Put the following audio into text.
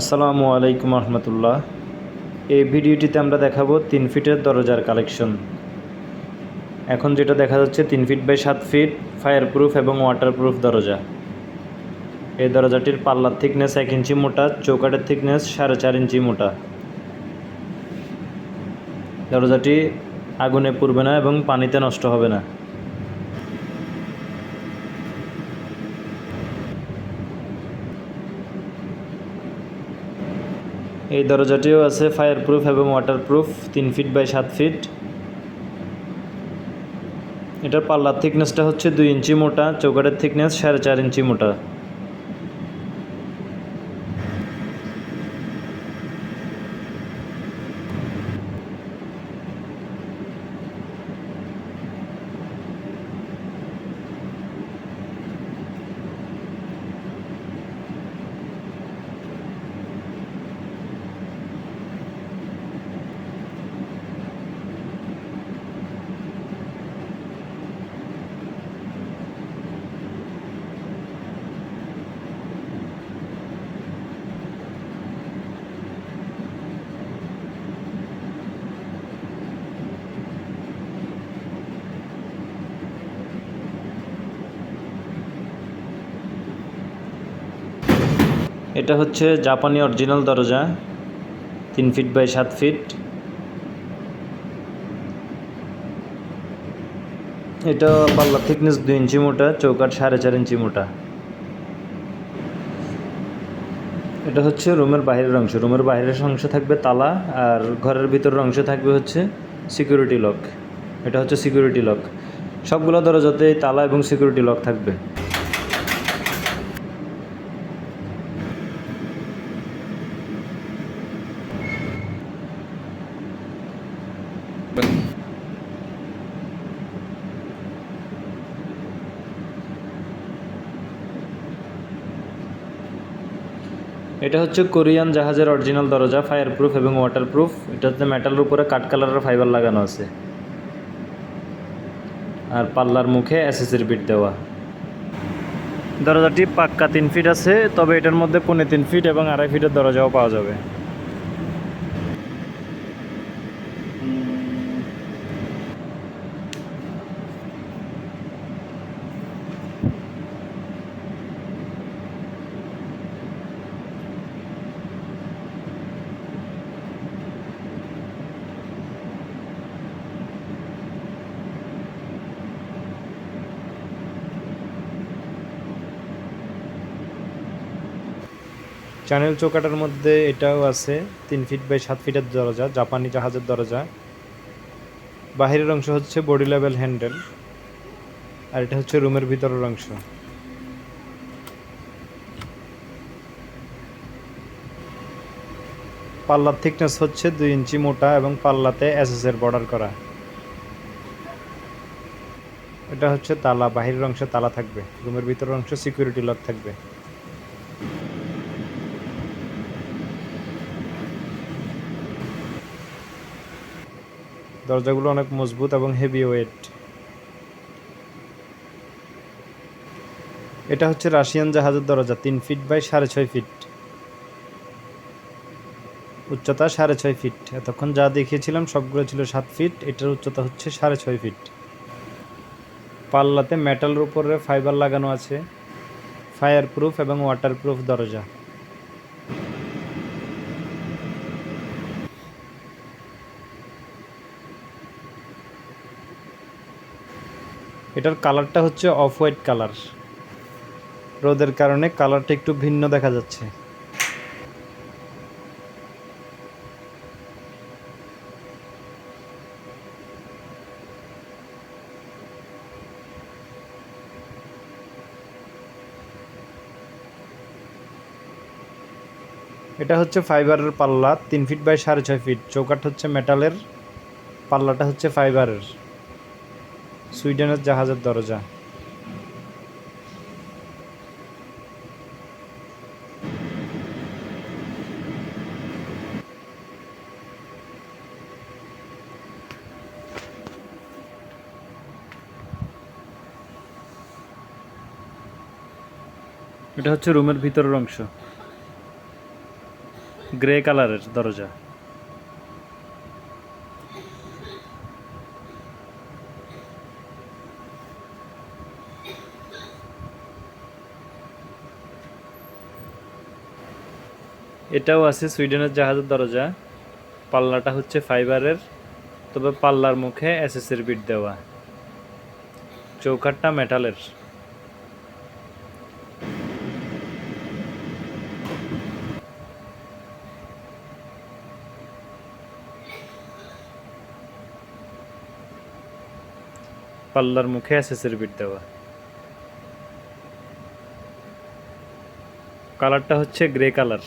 আসসালামু আলাইকুম রহমতুল্লাহ। এই ভিডিওটিতে আমরা দেখাবো তিন ফিটের দরজার কালেকশন। এখন যেটা দেখা যাচ্ছে, তিন ফিট বাই সাত ফিট ফায়ার প্রুফ এবং ওয়াটারপ্রুফ দরজা। এই দরজাটির পাল্লার থিকনেস এক ইঞ্চি মোটা চৌকাটের থিকনেস সাড়ে চার ইঞ্চি মোটা। দরজাটি আগুনে পুড়বে না এবং পানিতে নষ্ট হবে না। এই দরজাটিও আছে ফায়ার প্রুফ এবং ওয়াটার প্রুফ তিন ফিট বাই সাত ফিট এটার পাল্লার থিকনেসটা হচ্ছে দুই ইঞ্চি মোটা চৌকাটের থিকনেস সাড়ে চার ইঞ্চি মোটা। এটা হচ্ছে জাপানি অরিজিনাল দরজা, তিন ফিট বাই সাত ফিট এটা পাল্লা থিকনেস দুই ইঞ্চি মোটা চৌকাট সাড়ে চার ইঞ্চি মোটা। এটা হচ্ছে রুমের বাইরের অংশ। রুমের বাইরের অংশ থাকবে তালা আর ঘরের ভিতরের অংশ থাকবে হচ্ছে সিকিউরিটি লক এটা হচ্ছে সিকিউরিটি লক সবগুলো দরজাতেই তালা এবং সিকিউরিটি লক থাকবে। এটা হচ্ছে কোরিয়ান জাহাজের অরিজিনাল দরজা ফায়ার প্রুফ এবং ওয়াটার প্রুফ এটা হচ্ছে মেটালের উপরে কাট কালারের ফাইবার লাগানো আছে। আর পাল্লার মুখে এসএসির বিট দেওয়া। দরজাটি পাক্কা তিন ফিট আছে, তবে এটার মধ্যে পৌনে তিন ফিট এবং আড়াই ফিটের দরজাও পাওয়া যাবে। চ্যানেল চৌকাটার মধ্যে এটাও আছে, তিন ফিট বাই সাত ফিটের দরজা, জাপানি জাহাজের দরজা। বাহিরের অংশ হচ্ছে বডি লেভেল হ্যান্ডেল আর এটা হচ্ছে রুমের ভিতরের অংশ। পাল্লার থিকনেস হচ্ছে দুই ইঞ্চি মোটা এবং পাল্লাতে এর বর্ডার করা। এটা হচ্ছে তালা, বাহিরের অংশে তালা থাকবে, রুমের ভিতরের অংশ সিকিউরিটি লক থাকবে। দরজাগুলো অনেক মজবুত এবং হেভি ওয়েট এটা হচ্ছে রাশিয়ান জাহাজের দরজা, তিন ফিট বাই সাড়ে ছয় ফিট। উচ্চতা সাড়ে ছয় ফিট। এতক্ষণ যা দেখিয়েছিলাম সবগুলো ছিল সাত ফিট, এটার উচ্চতা হচ্ছে সাড়ে ছয় ফিট। পাল্লাতে মেটালের উপরে ফাইবার লাগানো আছে। ফায়ার প্রুফ এবং ওয়াটার প্রুফ দরজা। এটার কালারটা হচ্ছে অফ হোয়াইট কালার। রোদের কারণে কালারটা একটু ভিন্ন দেখা যাচ্ছে। এটা হচ্ছে ফাইবারের পাল্লা, তিন ফিট বাই সাড়ে ছয় ফিট। চৌকাট হচ্ছে মেটালের পাল্লাটা হচ্ছে ফাইবারের। সুইডেনের জাহাজের দরজা। এটা হচ্ছে রুমের ভিতরের অংশ। গ্রে কালারের দরজা। এটাও আছে সুইডেনের জাহাজের দরজা। পাল্লাটা হচ্ছে ফাইবারের, তবে পাল্লার মুখে এসএসের বিট দেওয়া। চৌকাটটা মেটালের। পাল্লার মুখে এসএসের বিট দেওয়া। কালারটা হচ্ছে গ্রে কালার।